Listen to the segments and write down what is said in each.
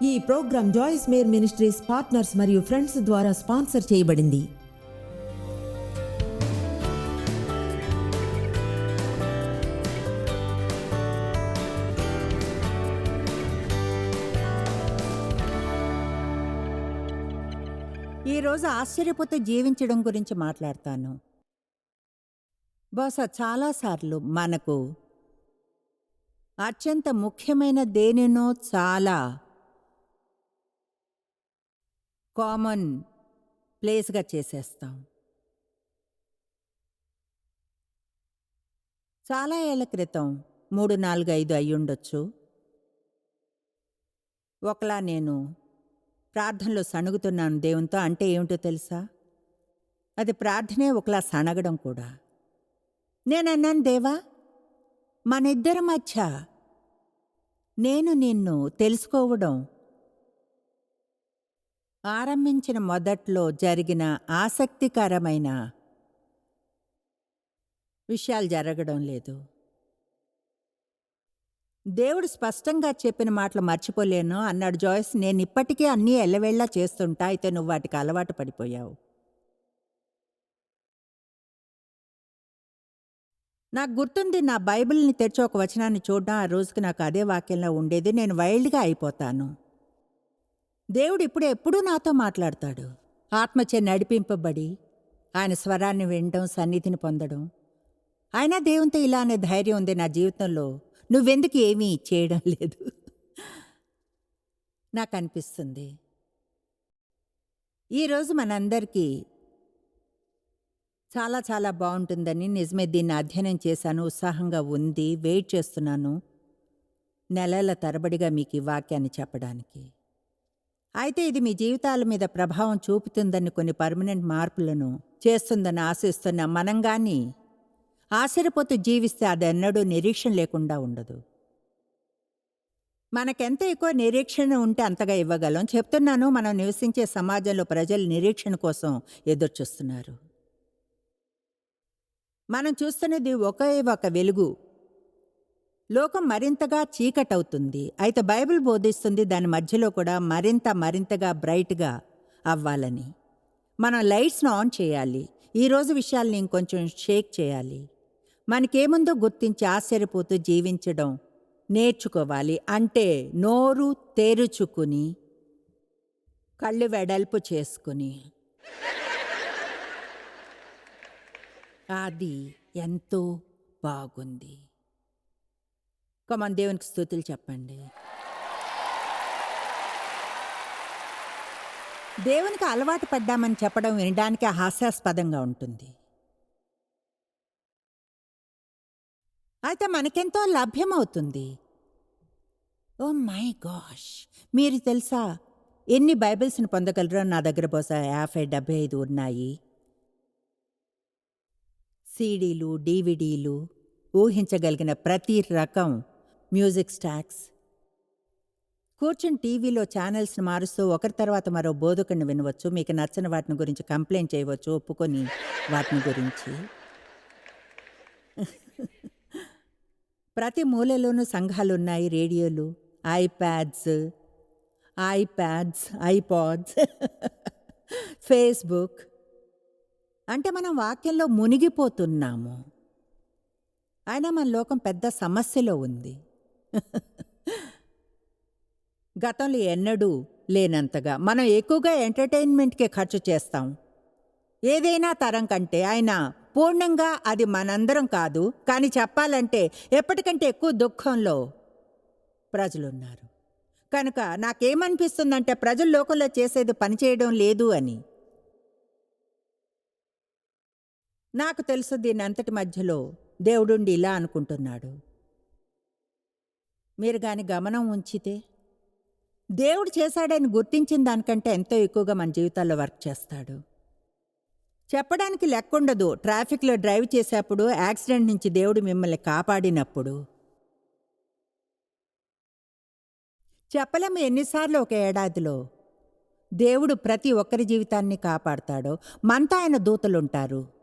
ఈ program Joyce Meyer ministries partners మరియు friends ద్వారా స్పాన్సర్ చేయబడింది. ఈరోజు ఆశ్చర్యపోతే జీవించడం గురించి మాట్లాడతాను. బహుశా చాలాసార్లు మనకు అత్యంత ముఖ్యమైన దేనినో చాలా కామన్ ప్లేస్గా చేసేస్తాం. చాలా ఏళ్ళ క్రితం మూడు నాలుగు ఐదు అయ్యుండొచ్చు ఒకలా నేను ప్రార్థనలో సణుగుతున్నాను దేవునితో. అంటే ఏమిటో తెలుసా? అది ప్రార్థనే ఒకలా సణగడం కూడా. నేనన్నాను దేవా మన ఇద్దరి మధ్య నేను నిన్ను తెలుసుకోవడం ఆరంభించిన మొదట్లో జరిగిన ఆసక్తికరమైన విషయాలు జరగడం లేదు. దేవుడు స్పష్టంగా చెప్పిన మాటలు మర్చిపోలేను. అన్నాడు జాయిస్ నేను ఇప్పటికీ అన్నీ ఎల్లవేళ్ళా చేస్తుంటా. అయితే నువ్వు వాటికి అలవాటు పడిపోయావు. నాకు గుర్తుంది నా బైబిల్ని తెరిచి ఒక వచనాన్ని చూడడం. ఆ రోజుకి నాకు అదే వాక్యంలో ఉండేది. నేను వైల్డ్గా అయిపోతాను. దేవుడు ఇప్పుడు ఎప్పుడూ నాతో మాట్లాడతాడు. ఆత్మచే నడిపింపబడి ఆయన స్వరాన్ని వినడం సన్నిధిని పొందడం. అయినా దేవునితో ఇలా అనే ధైర్యం ఉంది నా జీవితంలో. నువ్వెందుకు ఏమీ చేయడం లేదు. నాకు అనిపిస్తుంది ఈరోజు మనందరికీ చాలా చాలా బాగుంటుందని నిజమే దీన్ని అధ్యయనం చేశాను. ఉత్సాహంగా ఉంది వెయిట్ చేస్తున్నాను. నెలల తరబడిగా మీకు ఈ వాక్యాన్ని చెప్పడానికి. అయితే ఇది మీ జీవితాల మీద ప్రభావం చూపుతుందని కొన్ని పర్మనెంట్ మార్పులను చేస్తుందని ఆశిస్తున్న మనం కానీ ఆశ్చర్యపోతూ జీవిస్తే అదెన్నడూ నిరీక్షణ లేకుండా ఉండదు. మనకెంత ఎక్కువ నిరీక్షణ ఉంటే అంతగా ఇవ్వగలం. చెప్తున్నాను మనం నివసించే సమాజంలో ప్రజలు నిరీక్షణ కోసం ఎదురుచూస్తున్నారు. మనం చూస్తున్నది ఒకే ఒక వెలుగు. లోకం మరింతగా చీకటవుతుంది. అయితే బైబిల్ బోధిస్తుంది దాని మధ్యలో కూడా మరింత మరింతగా బ్రైట్గా అవ్వాలని. మనం లైట్స్ను ఆన్ చేయాలి. ఈరోజు విషయాల్ని ఇంకొంచెం షేక్ చేయాలి. మనకేముందో గుర్తించి ఆశ్చర్యపోతూ జీవించడం నేర్చుకోవాలి. అంటే నోరు తెరుచుకుని కళ్ళు వెడల్పు చేసుకుని. అది ఎంతో బాగుంది. మన దేవునికి స్థుతులు చెప్పండి. దేవునికి అలవాటు పడ్డామని చెప్పడం వినడానికి హాస్యాస్పదంగా ఉంటుంది. అయితే మనకెంతో లభ్యమవుతుంది. Oh my gosh! మీరు తెలుసా ఎన్ని బైబిల్స్ని పొందగలరో నా దగ్గర బహుశా యాభై డెబ్బై ఐదు ఉన్నాయి. సీడీలు డీవీడీలు ఊహించగలిగిన ప్రతి రకం మ్యూజిక్ స్టాక్స్. కూర్చుని టీవీలో ఛానల్స్ని మారుస్తూ ఒకరి తర్వాత మరో బోధకుడిని వినవచ్చు. మీకు నచ్చని వాటిని గురించి కంప్లైంట్ చేయవచ్చు. ఒప్పుకొని వాటిని గురించి. ప్రతి మూలలోనూ సంఘాలు ఉన్నాయి. రేడియోలు ఐప్యాడ్స్ ఐప్యాడ్స్ ఐపాడ్స్ ఫేస్బుక్. అంటే మనం వాక్యంలో మునిగిపోతున్నాము. అయినా మన లోకం పెద్ద సమస్యలో ఉంది. గతంలో ఎన్నడూ లేనంతగా మనం ఎక్కువగా ఎంటర్టైన్మెంట్కే ఖర్చు చేస్తాం. ఏదైనా తరం కంటే ఆయన పూర్ణంగా అది మనందరం కాదు. కానీ చెప్పాలంటే ఎప్పటికంటే ఎక్కువ దుఃఖంలో ప్రజలున్నారు. కనుక నాకేమనిపిస్తుందంటే ప్రజలు లోకంలో చేసేది పనిచేయడం లేదు అని. నాకు తెలుసు దీని అంతటి మధ్యలో దేవుడుండి ఇలా అనుకుంటున్నాడు. మీరు గాని గమనం ఉంచితే దేవుడు చేశాడని గుర్తించిన దానికంటే ఎంతో ఎక్కువగా మన జీవితాల్లో వర్క్ చేస్తాడు. చెప్పడానికి లెక్కుండదు. ట్రాఫిక్లో డ్రైవ్ చేసేప్పుడు యాక్సిడెంట్ నుంచి దేవుడు మిమ్మల్ని కాపాడినప్పుడు. చెప్పలేము ఎన్నిసార్లు ఒక ఏడాదిలో. దేవుడు ప్రతి ఒక్కరి జీవితాన్ని కాపాడతాడో. మనతో ఆయన దూతలుంటారు.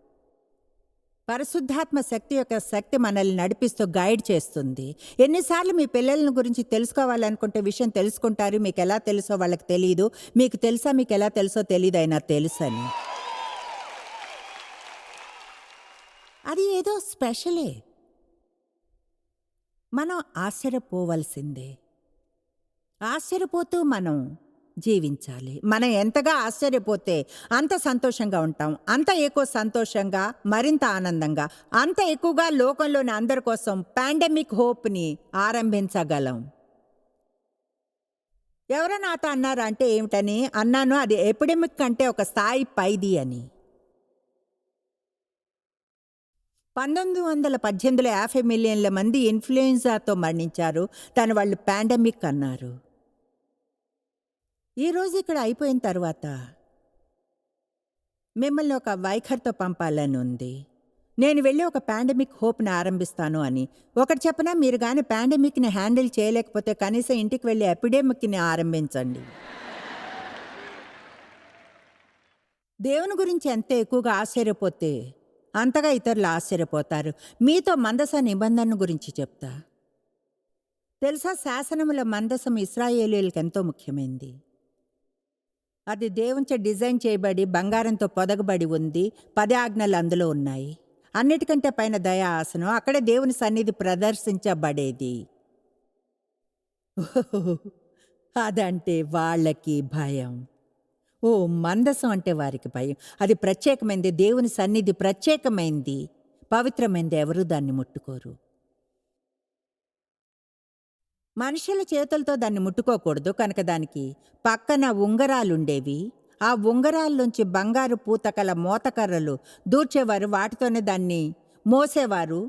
పరిశుద్ధాత్మ శక్తి యొక్క శక్తి మనల్ని నడిపిస్తూ గైడ్ చేస్తుంది. ఎన్నిసార్లు మీ పిల్లల గురించి తెలుసుకోవాలనుకుంటే విషయం తెలుసుకుంటారు. మీకు ఎలా తెలుసో వాళ్ళకి తెలియదు మీకు తెలుసా మీకు ఎలా తెలుసో తెలియదు అయినా తెలుసని. అది ఏదో స్పెషలే. మనం ఆశ్చర్యపోవలసిందే. ఆశ్చర్యపోతూ మనం జీవించాలి. మనం ఎంతగా ఆశ్చర్యపోతే అంత సంతోషంగా ఉంటాం. అంత ఎక్కువ సంతోషంగా మరింత ఆనందంగా అంత ఎక్కువగా లోకంలోని అందరి కోసం పాండమిక్ హోప్ని ఆరంభించగలం. ఎవరో నాతో అన్నారు అంటే ఏమిటని? అన్నాను అది ఎపిడమిక్ కంటే ఒక స్థాయి పైది అని. పంతొమ్మిది వందల పద్దెనిమిదిలో యాభై మిలియన్ల మంది ఇన్ఫ్లుయెన్జాతో మరణించారు. దాని వాళ్ళు పాండమిక్ అన్నారు. ఈరోజు ఇక్కడ అయిపోయిన తర్వాత మిమ్మల్ని ఒక వైఖర్తో పంపాలని ఉంది నేను వెళ్ళి ఒక పాండమిక్ హోప్ని ఆరంభిస్తాను అని. ఒకటి చెప్పనా మీరు కానీ పాండమిక్ని హ్యాండిల్ చేయలేకపోతే కనీసం ఇంటికి వెళ్ళి ఎపిడెమిక్ని ఆరంభించండి. దేవుని గురించి ఎంత ఎక్కువగా ఆశ్చర్యపోతే అంతగా ఇతరులు ఆశ్చర్యపోతారు. మీతో మందస నిబంధన గురించి చెప్తా. తెలుసా శాసనముల మందసం ఇస్రాయేలీలకు ఎంతో ముఖ్యమైంది. అది దేవుంచే డిజైన్ చేయబడి బంగారంతో పొదగబడి ఉంది. పది ఆజ్ఞలు అందులో ఉన్నాయి. అన్నిటికంటే పైన దయా ఆసనం అక్కడే దేవుని సన్నిధి ప్రదర్శించబడేది. అదంటే వాళ్ళకి భయం. ఓ మందసం అంటే వారికి భయం. అది ప్రత్యేకమైంది దేవుని సన్నిధి ప్రత్యేకమైంది. పవిత్రమైంది ఎవరు దాన్ని ముట్టుకోరు. మనుషుల చేతులతో దాన్ని ముట్టుకోకూడదు కనుక దానికి పక్కన ఉంగరాలుండేవి. ఆ ఉంగరాల్లోంచి బంగారు పూతకల మోతకర్రలు దూర్చేవారు వాటితోనే దాన్ని మోసేవారు.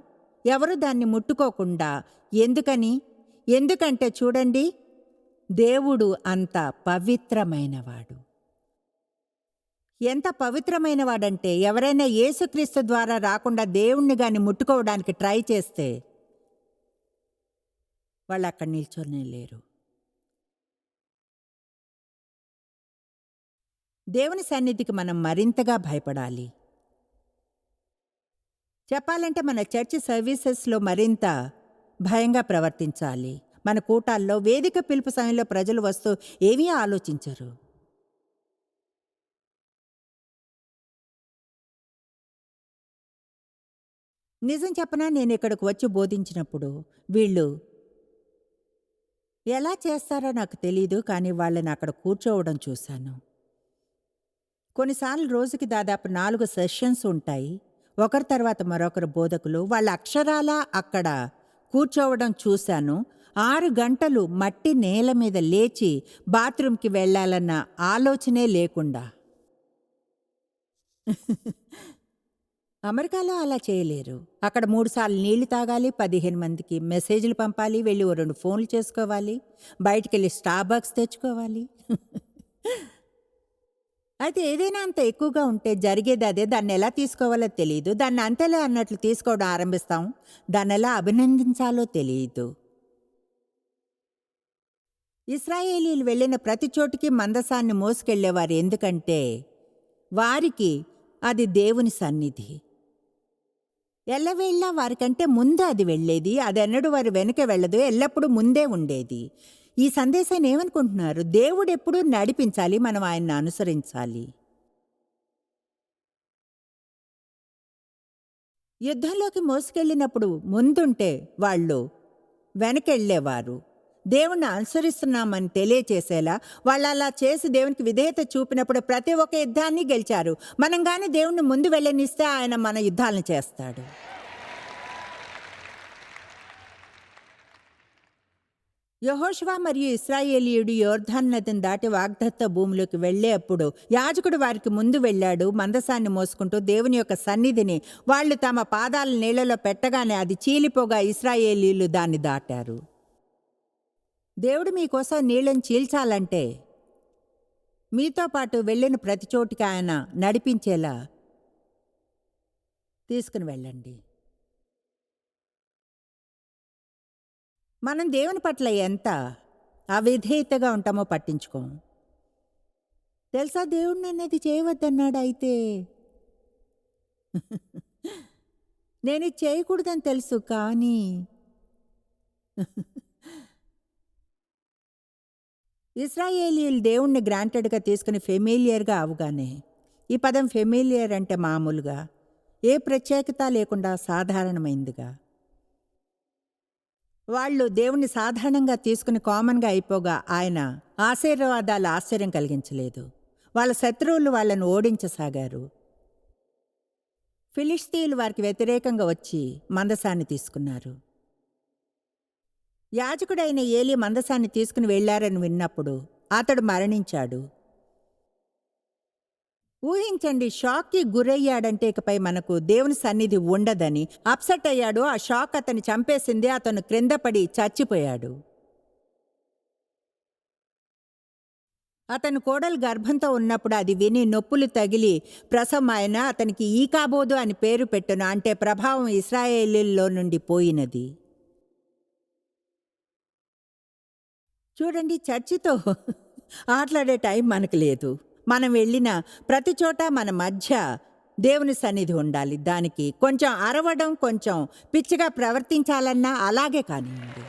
ఎవరు దాన్ని ముట్టుకోకుండా ఎందుకని? ఎందుకంటే చూడండి దేవుడు అంత పవిత్రమైనవాడు. ఎంత పవిత్రమైనవాడంటే ఎవరైనా యేసుక్రీస్తు ద్వారా రాకుండా దేవుణ్ణి గాని ముట్టుకోవడానికి ట్రై చేస్తే వాళ్ళు అక్కడ నిల్చొని లేరు. దేవుని సన్నిధికి మనం మరింతగా భయపడాలి. చెప్పాలంటే మన చర్చ్ సర్వీసెస్లో మరింత భయంగా ప్రవర్తించాలి. మన కూటాల్లో వేదిక పిలుపు సమయంలో ప్రజలు వస్తూ ఏమీ ఆలోచించరు. నిజం చెప్పనా? నేను ఇక్కడికి వచ్చి బోధించినప్పుడు వీళ్ళు ఎలా చేస్తారో నాకు తెలీదు కానీ వాళ్ళని అక్కడ కూర్చోవడం చూశాను. కొన్నిసార్లు రోజుకి దాదాపు నాలుగు సెషన్స్ ఉంటాయి. ఒకరి తర్వాత మరొకరు బోధకులు. వాళ్ళ అక్షరాలా అక్కడ కూర్చోవడం చూశాను. ఆరు గంటలు మట్టి నేల మీద లేచి బాత్రూంకి వెళ్ళాలన్న ఆలోచనే లేకుండా. అమెరికాలో అలా చేయలేరు. అక్కడ మూడు సార్లు నీళ్ళు తాగాలి పదిహేను మందికి మెసేజ్లు పంపాలి వెళ్ళి ఓ రెండు ఫోన్లు చేసుకోవాలి బయటికి వెళ్ళి స్టార్బక్స్ తెచ్చుకోవాలి. అయితే ఏదైనా అంత ఎక్కువగా ఉంటే జరిగేది అదే. దాన్ని ఎలా తీసుకోవాలో తెలియదు దాన్ని అంతేలే అన్నట్లు తీసుకోవడం ఆరంభిస్తాం. దాన్ని ఎలా అభినందించాలో తెలియదు ఇస్రాయేలీలు వెళ్ళిన ప్రతి చోటికి మందసాన్ని మోసుకెళ్ళేవారు ఎందుకంటే వారికి అది దేవుని సన్నిధి. ఎల్లవేళ్ళ వారికంటే ముందు అది వెళ్ళేది అదెన్నడూ వారు వెనుక వెళ్ళదు ఎల్లప్పుడూ ముందే ఉండేది. ఈ సందేశాన్ని ఏమనుకుంటున్నారు? దేవుడు ఎప్పుడూ నడిపించాలి మనం ఆయన్ని అనుసరించాలి. యుద్ధంలోకి మోసుకెళ్ళినప్పుడు ముందుంటే వాళ్ళు వెనకెళ్ళేవారు. దేవుణ్ణి అనుసరిస్తున్నామని తెలియచేసేలా వాళ్ళు అలా చేసి దేవునికి విధేయత చూపినప్పుడు ప్రతి ఒక్క యుద్ధాన్ని గెలిచారు. మనం కానీ దేవుణ్ణి ముందు వెళ్ళనిస్తే ఆయన మన యుద్ధాలను చేస్తాడు. యహోష్వా మరియు ఇస్రాయేలీయుడు యోర్ధాన్ నదిని దాటి వాగ్దత్త భూమిలోకి వెళ్ళే అప్పుడు యాజకుడు వారికి ముందు వెళ్ళాడు. మందసాన్ని మోసుకుంటూ దేవుని యొక్క సన్నిధిని వాళ్ళు తమ పాదాల నీళ్ళలో పెట్టగానే అది చీలిపోగా ఇస్రాయేలీలు దాన్ని దాటారు. దేవుడు మీకోసం నీళ్ళని చీల్చాలంటే మీతో పాటు వెళ్ళిన ప్రతి చోటికి ఆయన నడిపించేలా తీసుకుని వెళ్ళండి. మనం దేవుని పట్ల ఎంత అవిధేయతగా ఉంటామో పట్టించుకోం. తెలుసా దేవుడిని అనేది చేయవద్దన్నాడు అయితే? నేను ఇది చేయకూడదని తెలుసు కానీ ఇస్రాయేలీలు దేవుణ్ణి గ్రాంటెడ్గా తీసుకుని ఫెమిలియర్గా అవగానే ఈ పదం ఫెమిలియర్ అంటే మామూలుగా ఏ ప్రత్యేకత లేకుండా సాధారణమైందిగా. వాళ్ళు దేవుణ్ణి సాధారణంగా తీసుకుని కామన్గా అయిపోగా ఆయన ఆశీర్వాదాలు ఆశ్చర్యం కలిగించలేదు. వాళ్ళ శత్రువులు వాళ్ళను ఓడించసాగారు. ఫిలిస్తీన్లు వారికి వ్యతిరేకంగా వచ్చి మందసాన్ని తీసుకున్నారు. యాజకుడైన ఏలి మందసాన్ని తీసుకుని వెళ్ళారని విన్నప్పుడు అతడు మరణించాడు. ఊహించండి షాక్కి గురయ్యాడంటే ఇకపై మనకు దేవుని సన్నిధి ఉండదని. అప్సెట్ అయ్యాడు ఆ షాక్ అతన్ని చంపేసింది అతను క్రిందపడి చచ్చిపోయాడు. అతను కోడలు గర్భంతో ఉన్నప్పుడు అది విని నొప్పులు తగిలి ప్రసవమైన అతనికి ఈకాబోదు అని పేరు పెట్టును అంటే ప్రభావం ఇస్రాయేలీల్లో నుండి పోయినది. చూడండి చర్చితో ఆటలాడే టైం మనకు లేదు. మనం వెళ్ళిన ప్రతి చోట మన మధ్య దేవుని సన్నిధి ఉండాలి. దానికి కొంచెం అరవడం కొంచెం పిచ్చిగా ప్రవర్తించాలన్నా అలాగే కానివ్వండి.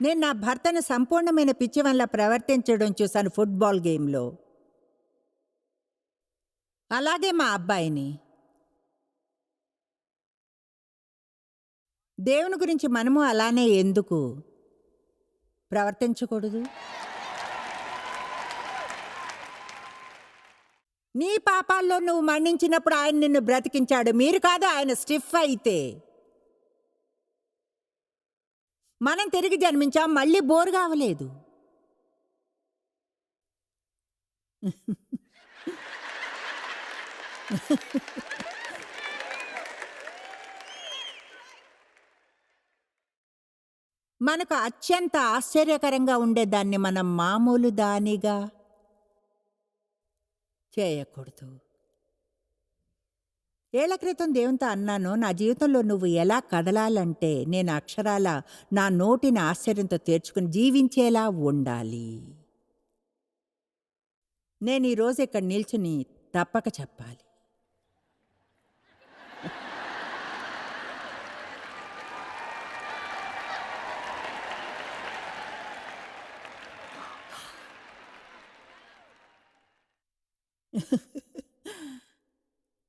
నేను నా భర్తను సంపూర్ణమైన పిచ్చి వల్ల ప్రవర్తించడం చూశాను ఫుట్బాల్ గేమ్లో. అలాగే మా అబ్బాయిని. దేవుని గురించి మనము అలానే ఎందుకు ప్రవర్తించకూడదు? నీ పాపాల్లో నువ్వు మరణించినప్పుడు ఆయన నిన్ను బ్రతికించాడు. మీరు కాదు ఆయన స్టిఫ్ అయితే. మనం తిరిగి జన్మించాం మళ్ళీ బోర్ కావలేదు. మనకు అత్యంత ఆశ్చర్యకరంగా ఉండేదాన్ని మనం మామూలు దానిగా చేయకూడదు. ఏళ్ళ క్రితం దేవునితో అన్నాను నా జీవితంలో నువ్వు ఎలా కదలాలంటే నేను అక్షరాల నా నోటిని ఆశ్చర్యంతో తీర్చుకుని జీవించేలా ఉండాలి. నేను ఈరోజు ఇక్కడ నిల్చుని తప్పక చెప్పాలి.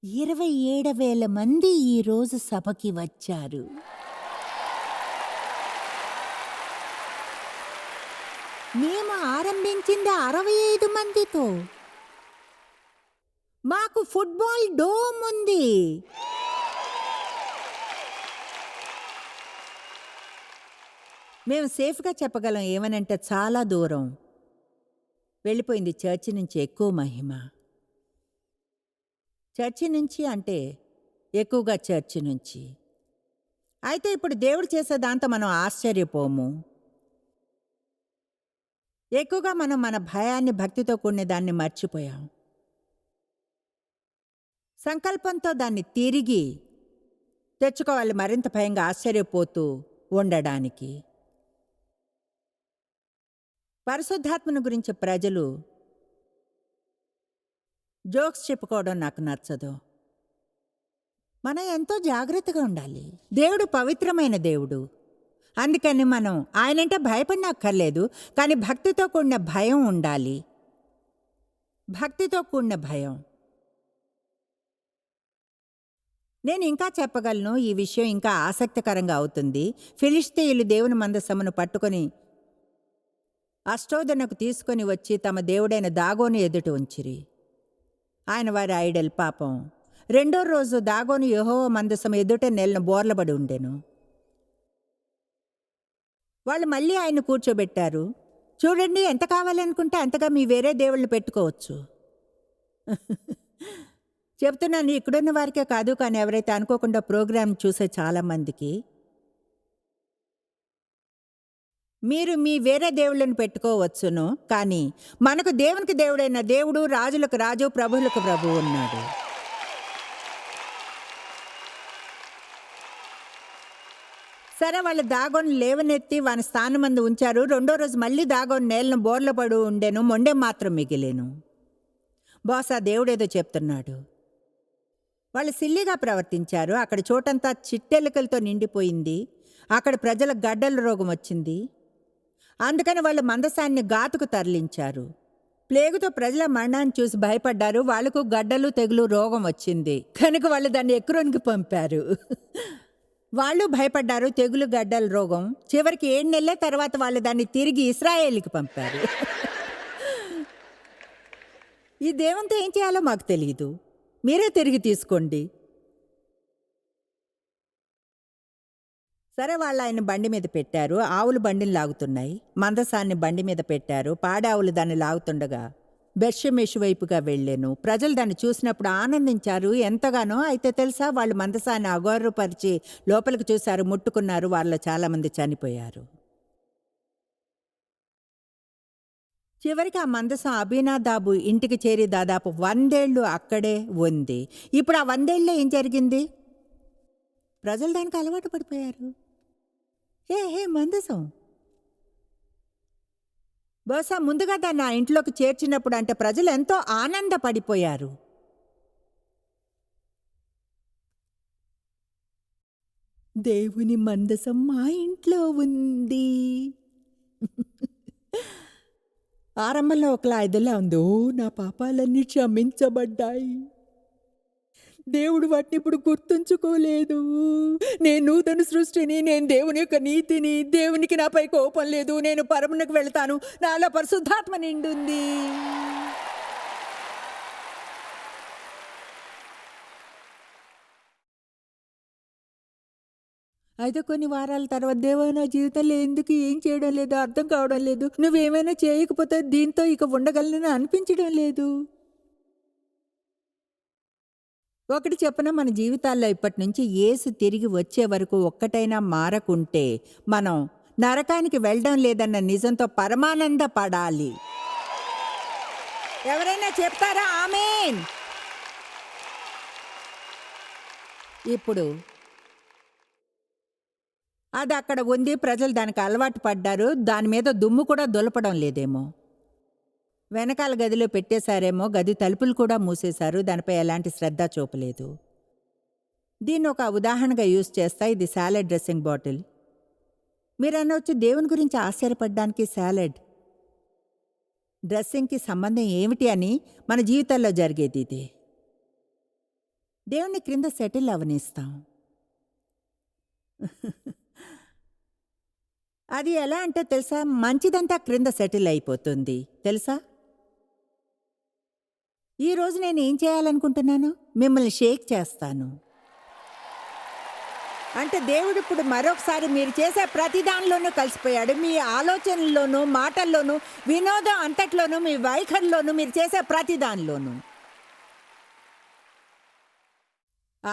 ఇరవై ఏడు వేల మంది ఈరోజు సభకి వచ్చారు. మేము ఆరంభించింది అరవై ఐదు మందితో. మాకు ఫుట్బాల్ డోమ్ ఉంది. మేము సేఫ్గా చెప్పగలం ఏమనంటే చాలా దూరం. వెళ్ళిపోయింది చర్చి నుంచి ఎక్కువ మహిమ. చర్చి నుంచి అంటే ఎక్కువగా చర్చి నుంచి. అయితే ఇప్పుడు దేవుడు చేసే దాంతో మనం ఆశ్చర్యపోము. ఎక్కువగా మనం మన భయాన్ని భక్తితో కూడిన దాన్ని మర్చిపోయాం. సంకల్పంతో దాన్ని తిరిగి తెచ్చుకోవాలి మరింత భయంగా ఆశ్చర్యపోతూ ఉండడానికి. పరిశుద్ధాత్మను గురించి ప్రజలు జోక్స్ చెప్పుకోవడం నాకు నచ్చదు. మనం ఎంతో జాగ్రత్తగా ఉండాలి. దేవుడు పవిత్రమైన దేవుడు. అందుకని మనం ఆయనంటే భయపడినక్కర్లేదు కానీ భక్తితో కూడిన భయం ఉండాలి. భక్తితో కూడిన భయం. నేను ఇంకా చెప్పగలను ఈ విషయం ఇంకా ఆసక్తికరంగా అవుతుంది. ఫిలిస్తీయులు దేవుని మందసమును పట్టుకొని అష్టోదనకు తీసుకొని వచ్చి తమ దేవుడైన దాగోను ఎదుట ఉంచిరి. ఆయన వారి ఐడల్ పాపం. రెండో రోజు దాగోని యహో మందసం ఎదుట నెలను బోర్లబడి ఉండెను. వాళ్ళు మళ్ళీ ఆయన కూర్చోబెట్టారు. చూడండి ఎంత కావాలనుకుంటే అంతగా మీ వేరే దేవుళ్ళు పెట్టుకోవచ్చు. చెప్తున్నాను ఇక్కడున్న వారికే కాదు కానీ ఎవరైతే అనుకోకుండా ప్రోగ్రాం చూసే చాలా మీరు మీ వేరే దేవుళ్ళని పెట్టుకోవచ్చును కానీ మనకు దేవునికి దేవుడైన దేవుడు రాజులకు రాజు ప్రభువులకు ప్రభు ఉన్నాడు. సరే వాళ్ళు దాగోని లేవనెత్తి వాని స్థానమందు ఉంచారు. రెండో రోజు మళ్ళీ దాగోని నేలను బోర్ల పడు ఉండెను మొండెం మాత్రం మిగిలేను. బాసా దేవుడేదో చెప్తున్నాడు. వాళ్ళు సిల్లిగా ప్రవర్తించారు. అక్కడ చోటంతా చిట్టెలుకలతో నిండిపోయింది. అక్కడ ప్రజలకు గడ్డల రోగం వచ్చింది. అందుకని వాళ్ళు మందసాన్ని గాతుకు తరలించారు. ప్లేగుతో ప్రజల మరణాన్ని చూసి భయపడ్డారు. వాళ్ళకు గడ్డలు తెగులు రోగం వచ్చింది. కనుక వాళ్ళు దాన్ని ఎక్రోనికి పంపారు. వాళ్ళు భయపడ్డారు. తెగులు గడ్డల రోగం. చివరికి ఏడు నెలల తర్వాత వాళ్ళు దాన్ని తిరిగి ఇస్రాయేల్కి పంపారు. ఈ దేవంతో ఏం చేయాలో మాకు తెలియదు మీరే తిరిగి తీసుకోండి. సరే వాళ్ళు ఆయన బండి మీద పెట్టారు. ఆవులు బండిని లాగుతున్నాయి. మందసాన్ని బండి మీద పెట్టారు. పాడావులు దాన్ని లాగుతుండగా బెర్షమేషు వైపుగా వెళ్ళాను. ప్రజలు దాన్ని చూసినప్పుడు ఆనందించారు. ఎంతగానో అయితే తెలుసా వాళ్ళు మందసాన్ని అగౌరవపరిచి లోపలికి చూశారు ముట్టుకున్నారు. వాళ్ళు చాలామంది చనిపోయారు. చివరికి ఆ మందసం అభినాదాబు ఇంటికి చేరి దాదాపు వందేళ్ళు అక్కడే ఉంది. ఇప్పుడు ఆ వందేళ్ళలో ఏం జరిగింది? ప్రజలు దానికి అలవాటు పడిపోయారు. హే హే మందసం. బహుశా ముందుగా దాన్ని ఆ ఇంట్లోకి చేర్చినప్పుడు అంటే ప్రజలు ఎంతో ఆనందపడిపోయారు. దేవుని మందసం మా ఇంట్లో ఉంది. ఆరంభంలో ఒకలా ఇదిలా ఉంది. ఓ నా పాపాలన్నీ క్షమించబడ్డాయి. దేవుడు వాటిని ఇప్పుడు గుర్తుంచుకోలేదు. నేను నూతన సృష్టిని నేను దేవుని యొక్క నీతిని దేవునికి నాపై కోపం లేదు. నేను పరమునకు వెళ్తాను. నాలో పరిశుద్ధాత్మ నిండుంది. అయితే కొన్ని వారాల తర్వాత దేవా నా జీవితంలో ఎందుకు ఏం చేయడం లేదు? అర్థం కావడం లేదు. నువ్వేమైనా చేయకపోతే దీంతో ఇక ఉండగలనని అనిపించడం లేదు. ఒకటి చెప్పిన మన జీవితాల్లో ఇప్పటి నుంచి ఏసు తిరిగి వచ్చే వరకు ఒక్కటైనా మారకుంటే మనం నరకానికి వెళ్ళడం లేదన్న నిజంతో పరమానంద పడాలి ఎవరైనా చెప్తారా? ఆమెన్. ఇప్పుడు అది అక్కడ ఉంది ప్రజలు దానికి అలవాటు పడ్డారు దాని మీద దుమ్ము కూడా దులపడం లేదేమో. వెనకాల గదిలో పెట్టేశారేమో గది తలుపులు కూడా మూసేశారు దానిపై ఎలాంటి శ్రద్ధ చూపలేదు. దీన్ని ఒక ఉదాహరణగా యూజ్ చేస్తా ఇది సాలెడ్ డ్రెస్సింగ్ బాటిల్. మీరు అనవచ్చు దేవుని గురించి ఆశ్చర్యపడడానికి సాలెడ్. డ్రెస్సింగ్కి సంబంధం ఏమిటి అని మన జీవితాల్లో జరిగేది ఇది. దేవుని క్రింద సెటిల్ అవనిస్తాం. అది ఎలా అంటే తెలుసా? మంచిదంతా క్రింద సెటిల్ అయిపోతుంది. తెలుసా? ఈరోజు నేను ఏం చేయాలనుకుంటున్నాను? మిమ్మల్ని షేక్ చేస్తాను. అంటే దేవుడు ఇప్పుడు మరొకసారి మీరు చేసే ప్రతి దానిలోనూ కలిసిపోయాడు. మీ ఆలోచనల్లోనూ మాటల్లోనూ వినోదం అంతట్లోనూ మీ వైఖరిలోనూ మీరు చేసే ప్రతి దానిలోనూ.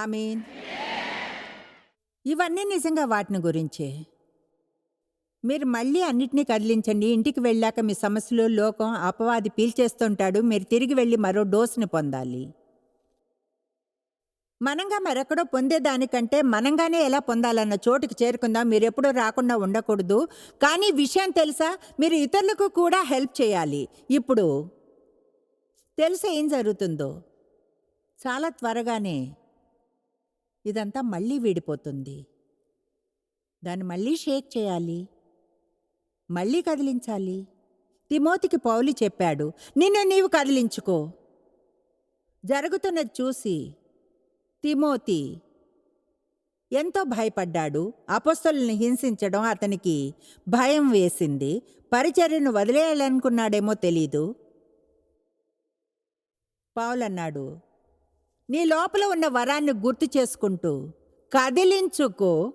మీన్ ఇవన్నీ నిజంగా వాటిని గురించే. మీరు మళ్ళీ అన్నిటినీ కదిలించండి. ఇంటికి వెళ్ళాక మీ సమస్యలు లోకం అపవాది పీల్చేస్తుంటాడు. మీరు తిరిగి వెళ్ళి మరో డోస్ని పొందాలి. మనంగా మరెక్కడో పొందేదానికంటే మనంగానే ఎలా పొందాలన్న చోటుకి చేరుకుందాం. మీరు ఎప్పుడూ రాకుండా ఉండకూడదు. కానీ విషయం తెలుసా? మీరు ఇతరులకు కూడా హెల్ప్ చేయాలి. ఇప్పుడు తెలుసా ఏం జరుగుతుందో? చాలా త్వరగానే ఇదంతా మళ్ళీ విడిపోతుంది. దాన్ని మళ్ళీ షేక్ చేయాలి. మళ్ళీ కదిలించాలి? తిమోతికి పౌలి చెప్పాడు నిన్ను నీవు కదిలించుకో. జరుగుతున్నది చూసి తిమోతి ఎంతో భయపడ్డాడు. అపస్తుల్ని హింసించడం అతనికి భయం వేసింది. పరిచర్యను వదిలేయాలనుకున్నాడేమో తెలీదు. పావులన్నాడు నీ లోపల ఉన్న వరాన్ని గుర్తు చేసుకుంటూ కదిలించుకో.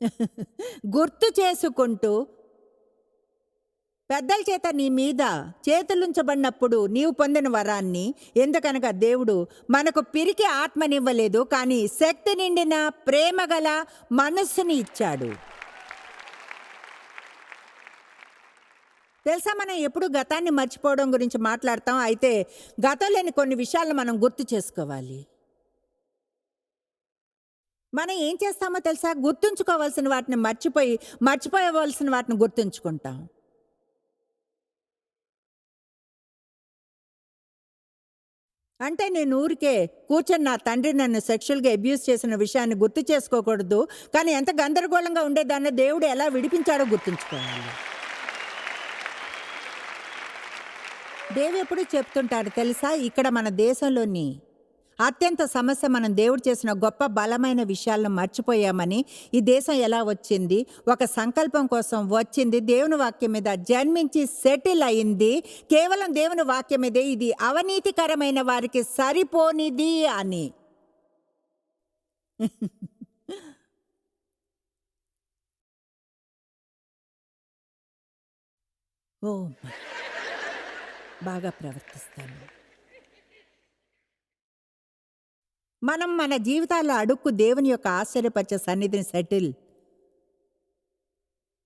గుర్తు చేసుకుంటూ పెద్దల చేత నీ మీద చేతులుంచబడినప్పుడు నీవు పొందిన వరాన్ని ఎందుకనగా దేవుడు మనకు పిరికి ఆత్మనివ్వలేదు కానీ శక్తి నిండిన ప్రేమగల మనస్సుని ఇచ్చాడు. తెలుసా మనం ఎప్పుడు గతాన్ని మర్చిపోవడం గురించి మాట్లాడతాం? అయితే గతం లేని కొన్ని విషయాలను మనం గుర్తు చేసుకోవాలి. మనం ఏం చేస్తామో తెలుసా? గుర్తుంచుకోవాల్సిన వాటిని మర్చిపోయి మర్చిపోయవలసిన వాటిని గుర్తుంచుకుంటాం. అంటే నేను ఊరికే కూర్చొని నా తండ్రి నన్ను సెక్షువల్గా అబ్యూస్ చేసిన విషయాన్ని గుర్తు చేసుకోకూడదు కానీ ఎంత గందరగోళంగా ఉండేదాన్ని దేవుడు ఎలా విడిపించాడో గుర్తుంచుకోవాలి. దేవి ఎప్పుడు చెప్తుంటారు తెలుసా? ఇక్కడ మన దేశంలోని అత్యంత సమస్య మనం దేవుడు చేసిన గొప్ప బలమైన విషయాలను మర్చిపోయామని ఈ దేశం ఎలా వచ్చింది? ఒక సంకల్పం కోసం వచ్చింది. దేవుని వాక్యం మీద జన్మించి సెటిల్ అయింది. కేవలం దేవుని వాక్యం మీదే ఇది అవినీతికరమైన వారికి సరిపోనిది అని. ఓ బాగా ప్రవర్తిస్తాను. మనం మన జీవితాల్లో అడుక్కు దేవుని యొక్క ఆశ్చర్యపరిచే సన్నిధిని సెటిల్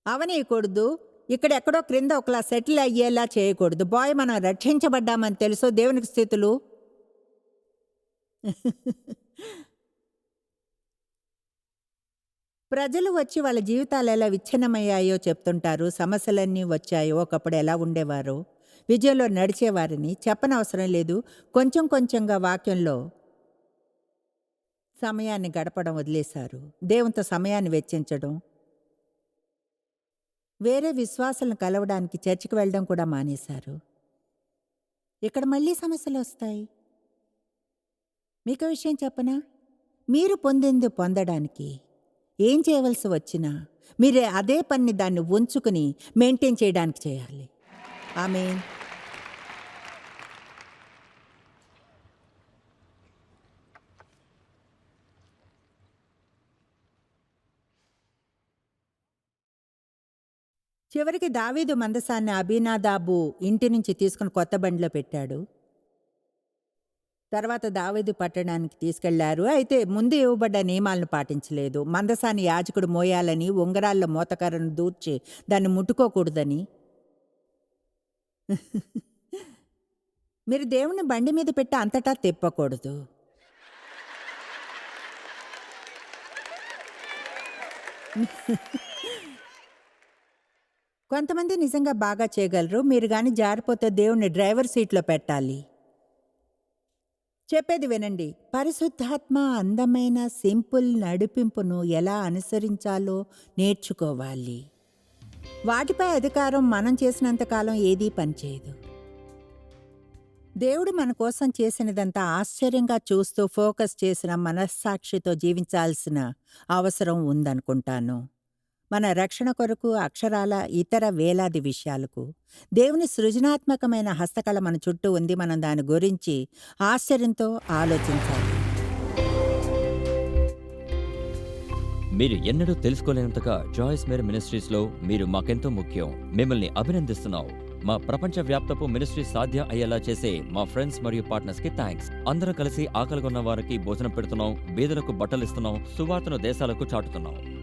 అవనీయకూడదు. ఇక్కడ ఎక్కడో క్రింద ఒకలా సెటిల్ అయ్యేలా చేయకూడదు. బాయ్ మనం రక్షించబడ్డామని తెలుసు దేవునికి స్థితులు? ప్రజలు వచ్చి వాళ్ళ జీవితాలు ఎలా విచ్ఛిన్నమయ్యాయో చెప్తుంటారు. సమస్యలన్నీ వచ్చాయో ఒకప్పుడు ఎలా ఉండేవారో? విజయంలో నడిచేవారిని చెప్పనవసరం లేదు. కొంచెం కొంచెంగా వాక్యంలో సమయాన్ని గడపడం వదిలేశారు. దేవునితో సమయాన్ని వెచ్చించడం. వేరే విశ్వాసాలను కలవడానికి చర్చికి వెళ్ళడం కూడా మానేశారు. ఇక్కడ మళ్ళీ సమస్యలు వస్తాయి. మీకు విషయం చెప్పనా? మీరు పొందింది పొందడానికి ఏం చేయవలసి వచ్చినా మీరే అదే పని దాన్ని ఉంచుకుని మెయింటైన్ చేయడానికి చేయాలి. ఆమె చివరికి దావీదు మందసాన్ని అభినాదాబు ఇంటి నుంచి తీసుకుని కొత్త బండిలో పెట్టాడు. తర్వాత దావీదు పట్టణానికి తీసుకెళ్ళారు. అయితే ముందు ఇవ్వబడ్డ నియమాలను పాటించలేదు. మందసాన్ని యాజకుడు మోయాలని ఉంగరాల్లో మూతకర్రను దూర్చి దాన్ని ముట్టుకోకూడదని. మీరు దేవుని బండి మీద పెట్టి అంతటా తిప్పకూడదు. కొంతమంది నిజంగా బాగా చేయగలరు. మీరు కానీ జారిపోతే దేవుణ్ణి డ్రైవర్ సీట్లో పెట్టాలి. చెప్పేది వినండి. పరిశుద్ధాత్మ అందమైన సింపుల్ నడిపింపును ఎలా అనుసరించాలో నేర్చుకోవాలి. వాటిపై అధికారం మనం చేసినంతకాలం ఏదీ పనిచేయదు దేవుడు మన కోసం చేసినదంతా ఆశ్చర్యంగా చూస్తూ ఫోకస్ చేసిన మనస్సాక్షితో జీవించాల్సిన అవసరం ఉందనుకుంటాను. మన రక్షణ కొరకు అక్షరాల ఇతర వేలాది విషయాలకు. దేవుని సృజనాత్మకమైన హస్తకళ మన చుట్టూ ఉంది. మనం దాని గురించి ఆశ్చర్యంతో ఆలోచించాలి. మీరు ఎన్నడూ తెలుసుకోలేనంతగా జాయిస్ మేర్ మినిస్ట్రీస్లో మీరు మాకెంతో ముఖ్యం. మిమ్మల్ని అభినందిస్తున్నాం. మా ప్రపంచ వ్యాప్తపు మినిస్ట్రీ సాధ్యం అయ్యేలా చేసే మా ఫ్రెండ్స్ మరియు పార్ట్నర్స్కి థ్యాంక్స్ అందరం కలిసి ఆకలిగొన్న వారికి భోజనం పెడుతున్నాం. బీదలకు బట్టలు ఇస్తున్నాం సువార్తను దేశాలకు చాటుతున్నాం.